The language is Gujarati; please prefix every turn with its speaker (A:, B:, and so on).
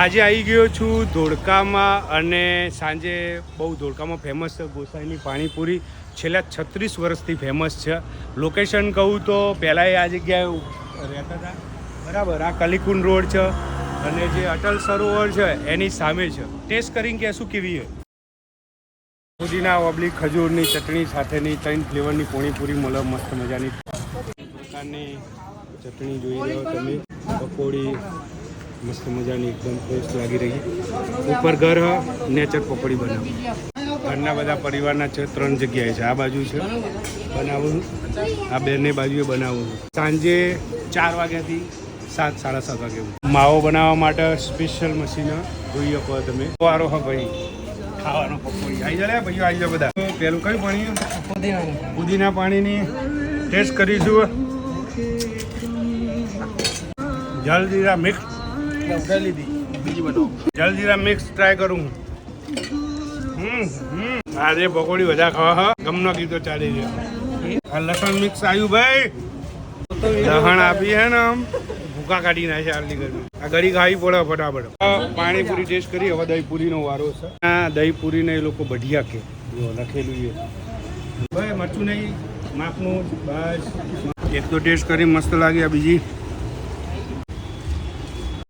A: આજે આવી ગયો છું ધોળકામાં અને સાંજે બહુ ધોળકામાં ફેમસ છે ગોસાઈની પાણીપુરી. છેલ્લા છત્રીસ વર્ષથી ફેમસ છે. લોકેશન કહું તો પહેલાં આ જગ્યાએ રહેતા હતા. બરાબર, આ કલીકુંડ રોડ છે અને જે અટલ સરોવર છે એની સામે છે. ટેસ્ટ કરીને કે શું કેવી હોય ફુદીના ઓબલી, ખજૂરની ચટણી સાથેની ત્રણ ફ્લેવરની પોણીપુરી મળે મસ્ત મજાની. પ્રકારની ચટણી જોઈ રહ્યો તમે. પકોડી મસ્ત મજાની એકદમ ફ્રેશ લાગી રહી ઉપર ઘર નેચર પકોડી બનાવું. ઘરના બધા પરિવારના છે, ત્રણ જગ્યાએ છે. આ બાજુ છે. બનાવું આ બેને બાજુએ બનાવું સાંજે ચાર વાગ્યાથી સાત, સાડા સાત વાગે માવો બનાવવા માટે સ્પેશિયલ મશીન જોઈ શકો તમે. વારો હ, ભાઈ. ખાવાનો પકોડી. આવી જાય ભાઈઓ આવી જાય બધા. પેલું કયું પાણી? પુદીના પાણીની ટેસ્ટ કરીશું jaljeera mix jaljeera mix try કરું હમ આજે પકોડી બધા ખાવા, હા. ગમનો કીધો ચાલી છે. આ લસણ મિક્સ આવ્યું ભાઈ. લહણ આપી હે ને આમ. ભૂકા કાઢી નાખે આટલી ગરમી. આ ગળી ખાવી પડે ફટાફટ. પાણીપુરી ટેસ્ટ કરી, હવે દહીપુરીનો વારો છે. આ દહીપુરીને એ લોકો બઢિયા કે. લખેલું છે. ભાઈ, મરચું નહીં. માપનું, બસ. એક તો ટેસ્ટ કરી, મસ્ત લાગી બીજી.